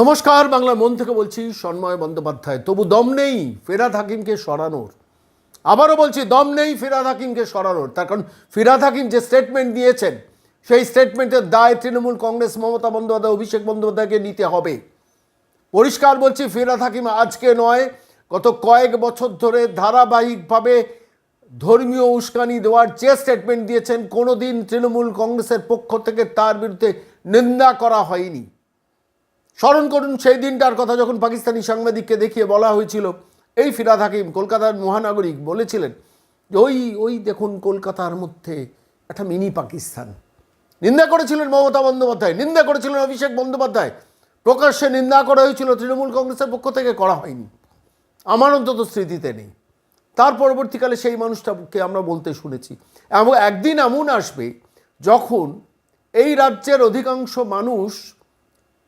নমস্কার, বাংলার মন থেকে বলছি সন্ময় বন্দ্যোপাধ্যায়। তবু দম নেই ফেরাদ হাকিমকে সরানোর। আবারও বলছি, দম নেই ফিরাদ হাকিমকে সরানোর। তার কারণ ফিরাদ হাকিম যে স্টেটমেন্ট দিয়েছেন, সেই স্টেটমেন্টের দায় তৃণমূল কংগ্রেস মমতা বন্দ্যোপাধ্যায়, অভিষেক বন্দ্যোপাধ্যায়কে নিতে হবে। পরিষ্কার বলছি, ফিরাদ হাকিম আজকে নয়, গত কয়েক বছর ধরে ধারাবাহিকভাবে ধর্মীয় উস্কানি দেওয়ার যে স্টেটমেন্ট দিয়েছেন কোনো দিন তৃণমূল কংগ্রেসের পক্ষ থেকে তার বিরুদ্ধে নিন্দা করা হয়নি। স্মরণ করুন, সেই দিনটার কথা যখন পাকিস্তানি সাংবাদিককে দেখিয়ে বলা হয়েছিল, এই ফিরাদ হাকিম কলকাতার মহানাগরিক বলেছিলেন যে, ওই ওই দেখুন কলকাতার মধ্যে একটা মিনি পাকিস্তান। নিন্দা করেছিলেন মমতা বন্দ্যোপাধ্যায়, নিন্দা করেছিলেন অভিষেক বন্দ্যোপাধ্যায়। প্রকাশ্যে নিন্দা করা হয়েছিল, তৃণমূল কংগ্রেসের পক্ষ থেকে করা হয়নি। আমার অন্তত স্মৃতিতে নেই। তার পরবর্তীকালে সেই মানুষটাকে আমরা বলতে শুনেছি। এবং একদিন এমন আসবে, যখন এই রাজ্যের অধিকাংশ মানুষ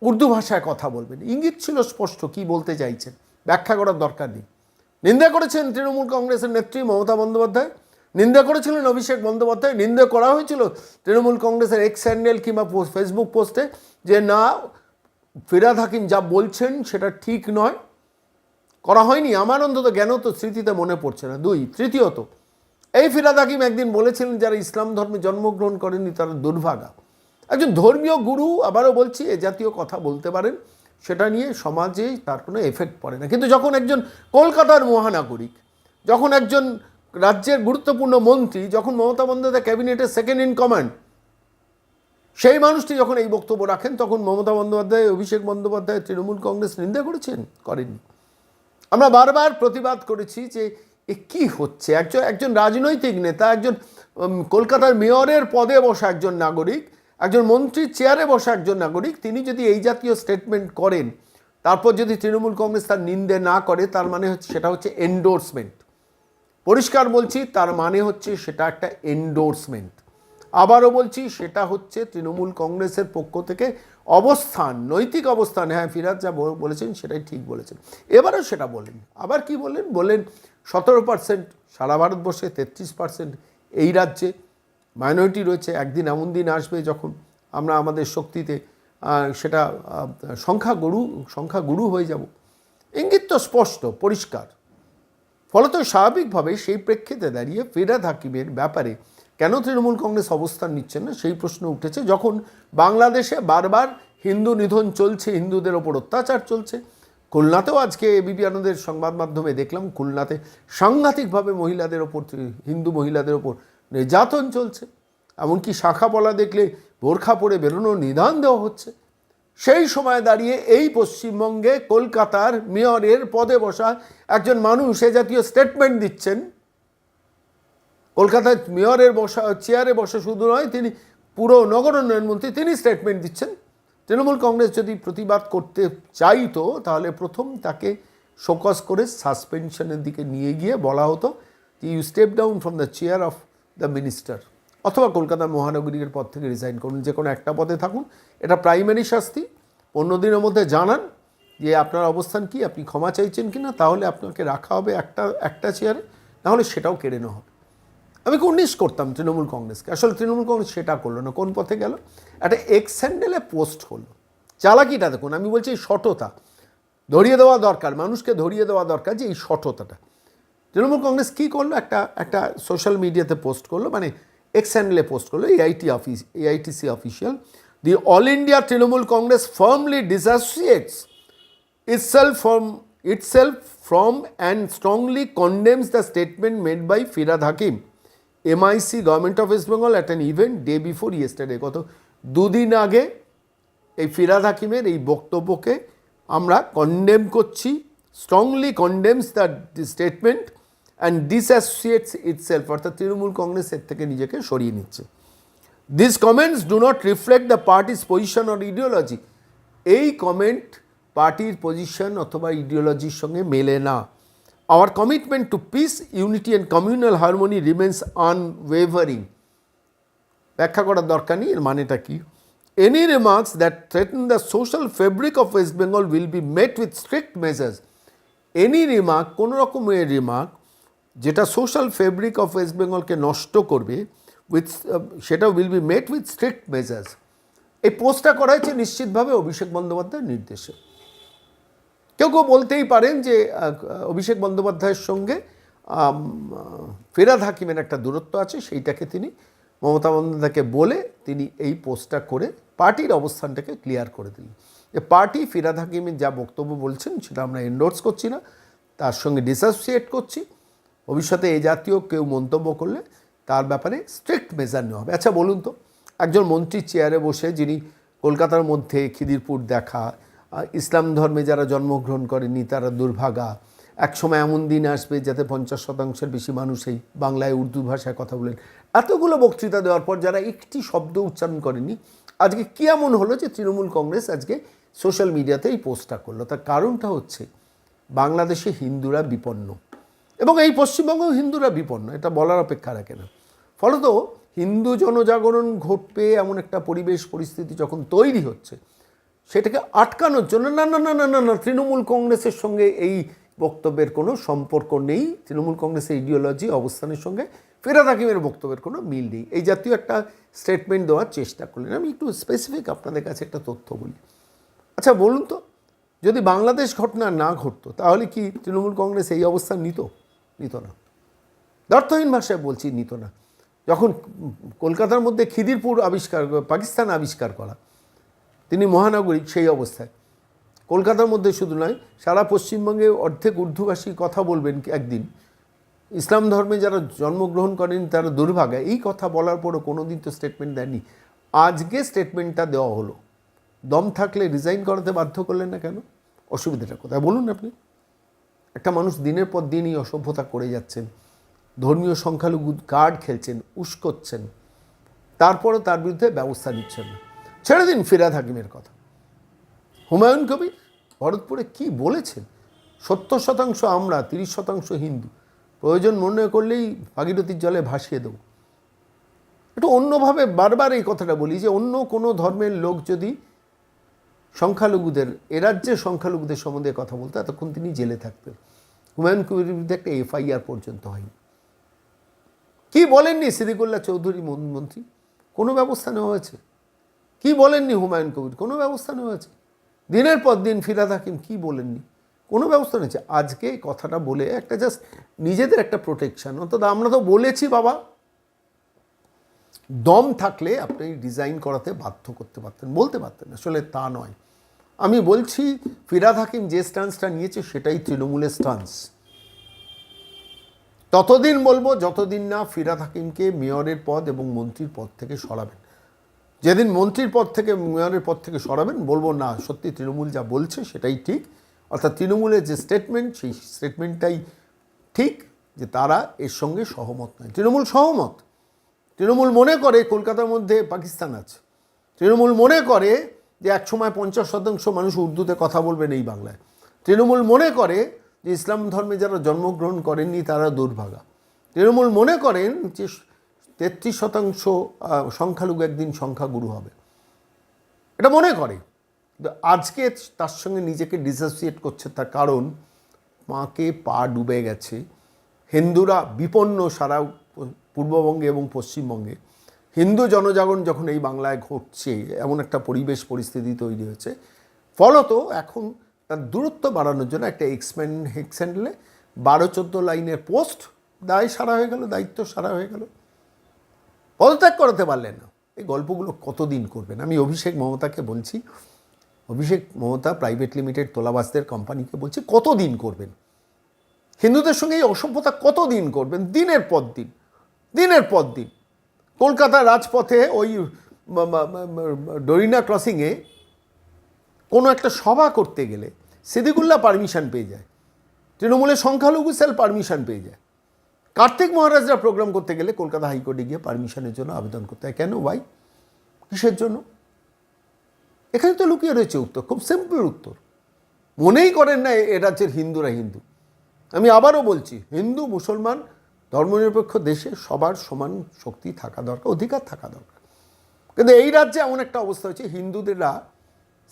উর্দু ভাষায় কথা বলবেন। ইঙ্গিত ছিল স্পষ্ট, কি বলতে চাইছেন? ব্যাখ্যা করার দরকার নেই। নিন্দা করেছেন তৃণমূল কংগ্রেসের নেত্রী মমতা বন্দ্যোপাধ্যায়? নিন্দা করেছিলেন অভিষেক বন্দ্যোপাধ্যায়? নিন্দা করা হয়েছিল তৃণমূল কংগ্রেসের এক্স হ্যান্ডেল কিংবা ফেসবুক পোস্টে যে, না, ফিরাদ হাকিম যা বলছেন সেটা ঠিক নয়। করা হয়নি। আমার অন্তত জ্ঞান তো স্মৃতিতে মনে পড়ছে না। দুই, তৃতীয়ত, এই ফিরাদ হাকিম একদিন বলেছিলেন, যারা ইসলাম ধর্মে জন্মগ্রহণ করেনি তারা দুর্ভাগা। একজন ধর্মীয় গুরু আবারও বলছি, এ জাতীয় কথা বলতে পারেন, সেটা নিয়ে সমাজে তার কোনো এফেক্ট পড়ে না। কিন্তু যখন একজন কলকাতার মহানাগরিক, যখন একজন রাজ্যের গুরুত্বপূর্ণ মন্ত্রী, যখন মমতা বন্দ্যোপাধ্যায় ক্যাবিনেটের সেকেন্ড ইন কমান্ড সেই মানুষটি যখন এই বক্তব্য রাখেন, তখন মমতা বন্দ্যোপাধ্যায়, অভিষেক বন্দ্যোপাধ্যায়, তৃণমূল কংগ্রেস নিন্দা করেছেন? করেননি। আমরা বারবার প্রতিবাদ করেছি যে, এ কী হচ্ছে? একজন একজন রাজনৈতিক নেতা, একজন কলকাতার মেয়রের পদে বসা একজন নাগরিক একজন মন্ত্রীর চেয়ারে বসা একজন নাগরিক, তিনি যদি এই জাতীয় স্টেটমেন্ট করেন, তারপর যদি তৃণমূল কংগ্রেস তার নিন্দে না করে, তার মানে হচ্ছে সেটা হচ্ছে এন্ডোর্সমেন্ট পরিষ্কার বলছি, তার মানে হচ্ছে সেটা একটা এন্ডোর্সমেন্ট আবারও বলছি, সেটা হচ্ছে তৃণমূল কংগ্রেসের পক্ষ থেকে অবস্থান, নৈতিক অবস্থান। হ্যাঁ ফিরাজ যা বলেছেন সেটাই ঠিক বলেছেন। এবারও সেটা বলেন। আবার কি বললেন বললেন সতেরো পার্সেন্ট সারা ভারতবর্ষে, তেত্রিশ পার্সেন্ট এই রাজ্যে মাইনরিটি রয়েছে একদিন এমন দিন আসবে যখন আমরা আমাদের শক্তিতে সেটা আহ, সংখ্যাগুরু সংখ্যাগুরু হয়ে যাব। ইঙ্গিত তো স্পষ্ট পরিষ্কার। ফলত স্বাভাবিকভাবে সেই প্রেক্ষিতে দাঁড়িয়ে ফিরাদ হাকিমের ব্যাপারে কেন তৃণমূল কংগ্রেস অবস্থান নিচ্ছে না সেই প্রশ্ন উঠেছে যখন বাংলাদেশে বারবার হিন্দু নিধন চলছে হিন্দুদের ওপর অত্যাচার চলছে। খুলনাতেও আজকে এবিপি আনন্দের সংবাদ মাধ্যমে দেখলাম খুলনাতে সাংঘাতিকভাবে মহিলাদের ওপর হিন্দু মহিলাদের ওপর নির্যাতন চলছে। এমনকি শাখা পলা দেখলে বোরখা পরে বেরোনোর নিদান দেওয়া হচ্ছে। সেই সময় দাঁড়িয়ে এই পশ্চিমবঙ্গে কলকাতার মেয়রের পদে বসা একজন মানুষ এ জাতীয় স্টেটমেন্ট দিচ্ছেন। কলকাতার মেয়রের বসা চেয়ারে বসা শুধু নয়, তিনি পুরো নগর উন্নয়ন মন্ত্রী তিনি স্টেটমেন্ট দিচ্ছেন। তৃণমূল কংগ্রেস যদি প্রতিবাদ করতে চাইতো, তাহলে প্রথম তাকে শোকস করে সাসপেনশনের দিকে নিয়ে গিয়ে বলা হতো you step down from the chair of the minister অথবা কলকাতা মহানগরীর পদ থেকে রিজাইন করুন, যে কোনো একটা পদে থাকুন। এটা প্রাইমারি শাস্তি। পনেরো দিনের মধ্যে জানান যে আপনার অবস্থান কি, আপনি ক্ষমা চাইছেন কি না তাহলে আপনাকে রাখা হবে একটা একটা চেয়ারে নাহলে সেটাও কেড়ে নেওয়া হবে। আমি উনিশ করতাম তৃণমূল কংগ্রেসকে। আসলে তৃণমূল কংগ্রেস সেটা করল না। কোন পথে গেল? একটা এক্স হ্যান্ডেলে পোস্ট করল। চালাকিটা দেখুন, আমি বলছি এই সটতা ধরিয়ে দেওয়া দরকার, মানুষকে ধরিয়ে দেওয়া দরকার যে এই সটতাটা তৃণমূল কংগ্রেস কী করল একটা একটা সোশ্যাল মিডিয়াতে পোস্ট করল মানে এক্স হ্যান্ডেলে পোস্ট করল AIT office AITC official the all India Trinamool congress firmly disassociates itself from itself from and strongly condemns the statement made by Firad Hakim, MIC Government of West Bengal at an event day before yesterday. গত দুদিন আগে এই ফিরাদ হাকিমের এই বক্তব্যকে আমরা condemn করছি strongly condemns the statement and disassociates itself অর্থাৎ তৃণমূল কংগ্রেস এর থেকে নিজেকে সরিয়ে নিচ্ছে। This comments do not reflect the party's position or ideology এই কমেন্ট পার্টির পজিশন অথবা ইডিওলজির সঙ্গে মেলে না। Our commitment to peace unity and communal harmony remains unwavering ব্যাখ্যা করার দরকার নেই, এর মানেটা কি? Any remarks that threaten the social fabric of west Bengal will be met with strict measures any remark কোনো রকমের রিমার্ক যেটা সোশ্যাল ফেব্রিক অফ ওয়েস্ট বেঙ্গলকে নষ্ট করবে উইথ সেটা will be met with strict measures এই পোস্টটা করা হয়েছে নিশ্চিতভাবে অভিষেক বন্দ্যোপাধ্যায়ের নির্দেশে। কেউ কেউ বলতেই পারেন যে অভিষেক বন্দ্যোপাধ্যায়ের সঙ্গে ফেরাদ হাকিমের একটা দূরত্ব আছে, সেইটাকে তিনি, মমতা বন্দ্যোপাধ্যায়কে বলে তিনি এই পোস্টটা করে পার্টির অবস্থানটাকে ক্লিয়ার করে দিলেন। যে পার্টি ফিরাদ হাকিমের যা বক্তব্য বলছেন, সেটা আমরা এন্ডোর্স করছি না, তার সঙ্গে ডিসোসিয়েট করছি। ভবিষ্যতে এ জাতীয় কেউ মন্তব্য করলে তার ব্যাপারে স্ট্রিক্ট মেজার নেওয়া হবে। আচ্ছা বলুন তো, একজন মন্ত্রীর চেয়ারে বসে যিনি কলকাতার মধ্যে খিদিরপুর দেখা ইসলাম ধর্মে যারা জন্মগ্রহণ করেনি তারা দুর্ভাগা, একসময় এমন দিন আসবে যাতে পঞ্চাশ শতাংশের বেশি মানুষ এই বাংলায় উর্দু ভাষায় কথা বলেন। এতগুলো বক্তৃতা দেওয়ার পর যারা একটি শব্দ উচ্চারণ করেনি আজকে কি এমন হলো যে তৃণমূল কংগ্রেস আজকে সোশ্যাল মিডিয়াতে এই পোস্টটা করল? তার কারণটা হচ্ছে বাংলাদেশে হিন্দুরা বিপন্ন। এবং এই পশ্চিমবঙ্গেও হিন্দুরা বিপন্ন, এটা বলার অপেক্ষা রাখে না। ফলত হিন্দু জনজাগরণ ঘটবে এমন একটা পরিবেশ, পরিস্থিতি যখন তৈরি হচ্ছে, সেটাকে আটকানোর জন্য না না না না না না, তৃণমূল কংগ্রেসের সঙ্গে এই বক্তব্যের কোনো সম্পর্ক নেই। তৃণমূল কংগ্রেসের ইডিওলজি অবস্থানের সঙ্গে ফেরাদ হাকিমের বক্তব্যের কোনো মিল নেই। এই জাতীয় একটা স্টেটমেন্ট দেওয়ার চেষ্টা করলেন। আমি একটু স্পেসিফিক আপনাদের কাছে একটা তথ্য বলি। আচ্ছা বলুন তো, যদি বাংলাদেশ ঘটনা না ঘটতো, তাহলে কি তৃণমূল কংগ্রেস এই অবস্থান নিত? নিত না। অর্থহীন ভাষায় বলছি নিত না। যখন কলকাতার মধ্যে খিদিরপুর আবিষ্কার, পাকিস্তান আবিষ্কার করা, তিনি মহানাগরিক সেই অবস্থায়। কলকাতার মধ্যে শুধু নয়, সারা পশ্চিমবঙ্গে অর্ধেক উর্দুভাষী কথা বলবেন একদিন। ইসলাম ধর্মে যারা জন্মগ্রহণ করেন, তারা দুর্ভাগা। এই কথা বলার পরও কোনো দিন তো স্টেটমেন্ট দেননি। আজকে স্টেটমেন্টটা দেওয়া হলো। দম থাকলে রিজাইন করাতে বাধ্য করলেন না কেন? অসুবিধাটা কোথায়? বলুন আপনি। একটা মানুষ দিনের পর দিন এই অসভ্যতা করে যাচ্ছেন, ধর্মীয় সংখ্যালঘু কার্ড খেলছেন, উস্কোচ্ছেন, তারপরও তার বিরুদ্ধে ব্যবস্থা নিচ্ছেন না। ছেড়ে দিন ফিরাদ হাকিমের কথা। হুমায়ুন কবির ভরতপুরে কি বলেছেন? সত্তর শতাংশ আমরা, তিরিশ শতাংশ হিন্দু। প্রয়োজন মনে করলেই ভাগীরথীর জলে ভাসিয়ে দেবো। একটু অন্যভাবে বারবার এই কথাটা বলি যে অন্য কোনো ধর্মের লোক যদি সংখ্যালঘুদের, এ রাজ্যের সংখ্যালঘুদের সম্বন্ধে কথা বলতো এতক্ষণ তিনি জেলে থাকতেন। হুমায়ুন কবিরের বিরুদ্ধে একটা এফআইআর পর্যন্ত হয়নি। কি বলেননি সিদ্দিকুল্লাহ চৌধুরী, মন- মন্ত্রী? কোনো ব্যবস্থা নেওয়া হয়েছে? কি বলেননি হুমায়ুন কবির? কোনো ব্যবস্থা নেওয়া হয়েছে? দিনের পর দিন ফিরাদ হাকিম কি বলেননি? কোনো ব্যবস্থা নিয়েছে আজকে কথাটা বলে একটা জাস্ট নিজেদের একটা প্রোটেকশন অন্তত আমরা তো বলেছি বাবা দম থাকলে আপনি ডিজাইন করাতে বাধ্য করতে পারতেন, বলতে পারতেন আসলে তা নয়। আমি বলছি, ফিরাদ হাকিম যে স্টান্সটা নিয়েছে সেটাই তৃণমূলের স্টান্স ততদিন বলব, যতদিন না ফিরাদ হাকিমকে মেয়রের পদ এবং মন্ত্রীর পদ থেকে সরাবেন। যেদিন মন্ত্রীর পদ থেকে, মেয়রের পদ থেকে সরাবেন, বলব না, সত্যি তৃণমূল যা বলছে সেটাই ঠিক। অর্থাৎ তৃণমূলের যে স্টেটমেন্ট সেই স্টেটমেন্টটাই ঠিক যে তারা এর সঙ্গে সহমত নয়। তৃণমূল সহমত। তৃণমূল মনে করে কলকাতার মধ্যে পাকিস্তান আছে। তৃণমূল মনে করে যে একসময় পঞ্চাশ শতাংশ মানুষ উর্দুতে কথা বলবেন এই বাংলায়। তৃণমূল মনে করে যে ইসলাম ধর্মে যারা জন্মগ্রহণ করেননি তারা দুর্ভাগা। তৃণমূল মনে করেন যে তেত্রিশ শতাংশ সংখ্যালঘু একদিন সংখ্যাগুরু হবে। এটা মনে করে। আজকে তার সঙ্গে নিজেকে ডিসোসিয়েট করছে তার কারণ, মাকে পা ডুবে গেছে। হিন্দুরা বিপন্ন সারা পূর্ববঙ্গে এবং পশ্চিমবঙ্গে হিন্দু জনজাগরণ যখন এই বাংলায় ঘটছে, এমন একটা পরিবেশ পরিস্থিতি তৈরি হয়েছে। ফলত এখন তার দূরত্ব বাড়ানোর জন্য একটা এক্সপ্যান্ড হেক্সেন্ডলে বারো চোদ্দ লাইনের পোস্ট দায় সারা হয়ে গেল, দায়িত্ব সারা হয়ে গেল। পদত্যাগ করাতে পারলেন না। এই গল্পগুলো কতদিন করবেন? আমি অভিষেক মমতাকে বলছি, অভিষেক মমতা প্রাইভেট লিমিটেড তোলাবাসদের কোম্পানিকে বলছি, কতদিন করবেন? হিন্দুদের সঙ্গে এই অসভ্যতা কতদিন করবেন? দিনের পর দিন। দিনের পর দিন। কলকাতার রাজপথে ওই ডরিনা ক্রসিংয়ে কোনো একটা সভা করতে গেলে সিদ্দিকুল্লাহ পারমিশন পেয়ে যায়। তৃণমূলের সংখ্যালঘু সেল পারমিশন পেয়ে যায়। কার্তিক মহারাজরা প্রোগ্রাম করতে গেলে কলকাতা হাইকোর্টে গিয়ে পারমিশনের জন্য আবেদন করতে হয়। কেন? ভাই কিসের জন্য? এখানে তো লুকিয়ে রয়েছে উত্তর, খুব সিম্পল উত্তর। মনেই করেন না এ রাজ্যের হিন্দুরা হিন্দু। আমি আবারও বলছি, হিন্দু, মুসলমান ধর্মনিরপেক্ষ দেশে সবার সমান শক্তি থাকা দরকার, অধিকার থাকা দরকার। কিন্তু এই রাজ্যে এমন একটা অবস্থা হচ্ছে হিন্দুদেরা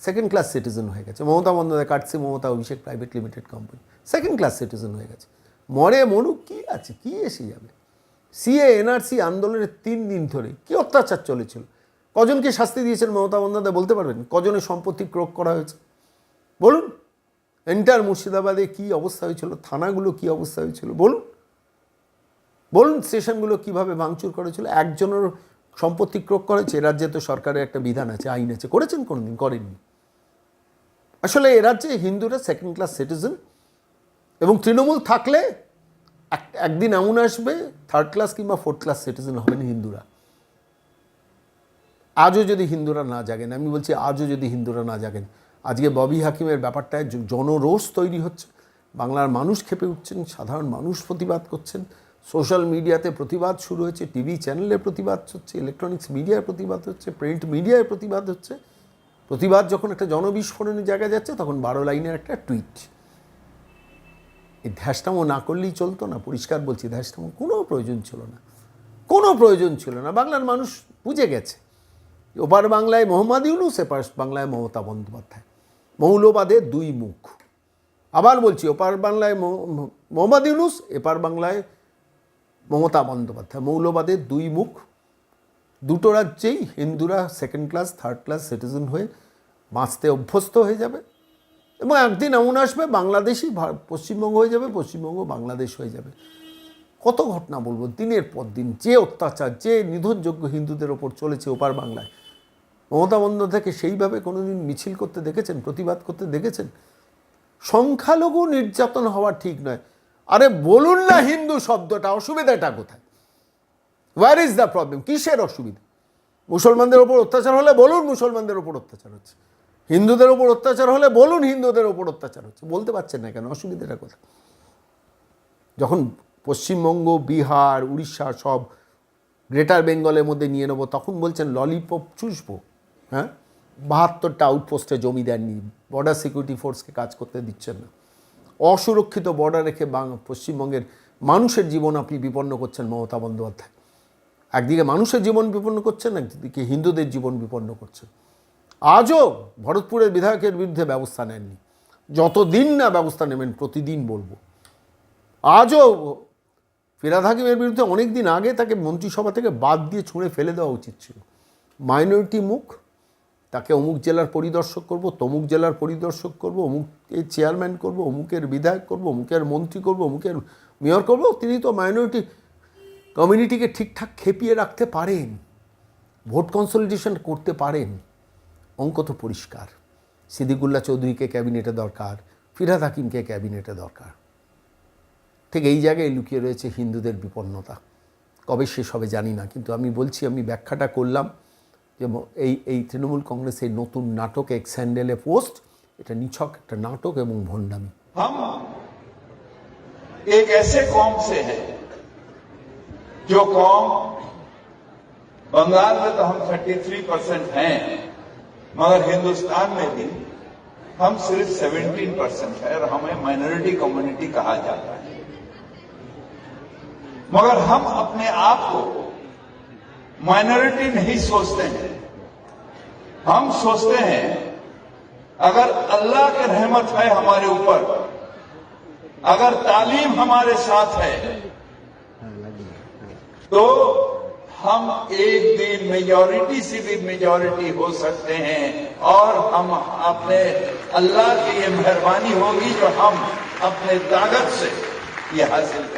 সেকেন্ড ক্লাস সিটিজেন হয়ে গেছে। মমতা বন্দ্যোপাধ্যায় কাটছে Mamata, Abhishek private limited company second class citizen হয়ে গেছে। মরে মরুক, কি আছে, কি এসে যাবে? সিএ এনআরসি আন্দোলনের তিন দিন ধরে কি অত্যাচার চলেছিল? কজনকে শাস্তি দিয়েছেন মমতা বন্দ্যোপাধ্যায় বলতে পারবেন? কজনের সম্পত্তি ক্রোক করা হয়েছে? বলুন, এন্টার মুর্শিদাবাদে কি অবস্থা হয়েছিল? থানাগুলো কি অবস্থা হয়েছিল? বলুন। বলুন স্টেশনগুলো কীভাবে ভাঙচুর করেছিল, একজনের সম্পত্তি ক্রোক করেছে রাজ্যে তো সরকারের একটা বিধান আছে, আইন আছে, করেছেন কোনোদিন, করেননি। আসলে রাজ্যে হিন্দুরা সেকেন্ড ক্লাস সিটিজেন এবং তৃণমূল থাকলে একদিন এমন আসবে থার্ড ক্লাস কিংবা ফোর্থ ক্লাস সিটিজেন হবেন হিন্দুরা। আজও যদি হিন্দুরা না জাগেন, আমি বলছি আজও যদি হিন্দুরা না জাগেন, আজকে ববি হাকিমের ব্যাপারটায় জনরোষ তৈরি হচ্ছে, বাংলার মানুষ খেপে উঠছেন, সাধারণ মানুষ প্রতিবাদ করছেন সোশ্যাল মিডিয়াতে প্রতিবাদ শুরু হয়েছে, টিভি চ্যানেলে প্রতিবাদ হচ্ছে ইলেকট্রনিক্স মিডিয়ায় প্রতিবাদ হচ্ছে প্রিন্ট মিডিয়ায় প্রতিবাদ হচ্ছে। প্রতিবাদ যখন একটা জনবিস্ফোরণের জায়গায় যাচ্ছে, তখন বারো লাইনের একটা টুইট এই ধ্যাসটামো না করলেই চলতো না, পরিষ্কার বলছি ধ্যাসটামো কোনো প্রয়োজন ছিল না। কোনো প্রয়োজন ছিল না, বাংলার মানুষ বুঝে গেছে। ওপার বাংলায় মোহাম্মদ ইউনুস, এপার বাংলায় মমতা বন্দ্যোপাধ্যায়। মৌলবাদের দুই মুখ। আবার বলছি, ওপার বাংলায় মোহাম্মদ ইউনুস, এপার বাংলায় মমতা বন্দ্যোপাধ্যায় মৌলবাদের দুই মুখ, দুটো রাজ্যেই হিন্দুরা second class third class citizen হয়ে বাঁচতে অভ্যস্ত হয়ে যাবে এবং একদিন এমন আসবে, বাংলাদেশই পশ্চিমবঙ্গ হয়ে যাবে, পশ্চিমবঙ্গ বাংলাদেশ হয়ে যাবে। কত ঘটনা বলব, দিনের পর দিন যে অত্যাচার, যে নিধনযোগ্য হিন্দুদের ওপর চলেছে ওপার বাংলায়। মমতা বন্দ্যোপাধ্যায়কে সেইভাবে কোনোদিন মিছিল করতে দেখেছেন, প্রতিবাদ করতে দেখেছেন? সংখ্যালঘু নির্যাতন হওয়া ঠিক নয়। আরে বলুন না হিন্দু শব্দটা, অসুবিধাটা কোথায়? ওয়ার ইজ দ্য প্রবলেম কিসের অসুবিধা? মুসলমানদের ওপর অত্যাচার হলে বলুন মুসলমানদের ওপর অত্যাচার হচ্ছে। হিন্দুদের ওপর অত্যাচার হলে বলুন হিন্দুদের ওপর অত্যাচার হচ্ছে। বলতে পারছেন না কেন? অসুবিধাটা কোথায়? যখন পশ্চিমবঙ্গ, বিহার, উড়িষ্যা সব গ্রেটার বেঙ্গলের মধ্যে নিয়ে নেব, তখন বলছেন ললিপপ চুষবো হ্যাঁ? বাহাত্তরটা আউটপোস্টে জমি দেননি বর্ডার সিকিউরিটি ফোর্সকে কাজ করতে দিচ্ছেন না। অসুরক্ষিত বর্ডার রেখে পশ্চিমবঙ্গের মানুষের জীবন আপনি বিপন্ন করছেন মমতা বন্দ্যোপাধ্যায়। একদিকে মানুষের জীবন বিপন্ন করছেন, একদিকে হিন্দুদের জীবন বিপন্ন করছেন। আজও ভরতপুরের বিধায়কের বিরুদ্ধে ব্যবস্থা নেননি। যতদিন না ব্যবস্থা নেবেন, প্রতিদিন বলব। আজও ফিরাদ হাকিমের বিরুদ্ধে অনেক দিন আগে তাকে মন্ত্রিসভা থেকে বাদ দিয়ে ছুঁড়ে ফেলে দেওয়া উচিত ছিল। মাইনরিটি মুখ তাকে অমুক জেলার পরিদর্শক করব, তমুক জেলার পরিদর্শক করব অমুকের চেয়ারম্যান করব, অমুকের বিধায়ক করব, অমুকের মন্ত্রী করব, অমুকের মেয়র করব, তিনি তো মাইনরিটি কমিউনিটিকে ঠিকঠাক খেপিয়ে রাখতে পারেন, ভোট কনসলিডেশন করতে পারেন। অঙ্ক তো পরিষ্কার। সিদ্দিকুল্লাহ চৌধুরীকে ক্যাবিনেটে দরকার ফিরাদ হাকিমকে ক্যাবিনেটে দরকার। ঠিক এই জায়গায় লুকিয়ে রয়েছে হিন্দুদের বিপন্নতা। কবে শেষ হবে জানি না, কিন্তু আমি বলছি, আমি ব্যাখ্যাটা করলাম। যে ম- এই এই তৃণমূল কংগ্রেসের নতুন নাটক এক স্যান্ডেলে পোস্ট এটা নিছক একটা নাটক এবং ভণ্ডামি हम एक ऐसे कौम से हैं जो कौम बंगाल में तो हम 33 परसेंट हैं मगर हिंदुस्तान में भी हम सिर्फ 17 परसेंट है और हमें माइनॉरिटी कम्युनिटी कहा जाता है मगर हम अपने आप को مائنورٹی نہیں سوچتے ہیں۔ ہم سوچتے ہیں، اگر اللہ کی رحمت ہے ہمارے اوپر، اگر تعلیم ہمارے ساتھ ہے، تو ہم ایک دن میجورٹی سے بھی میجورٹی ہو سکتے ہیں اور ہم اپنے اللہ کی یہ مہربانی ہوگی جو ہم اپنے طاقت سے یہ حاصل کریں۔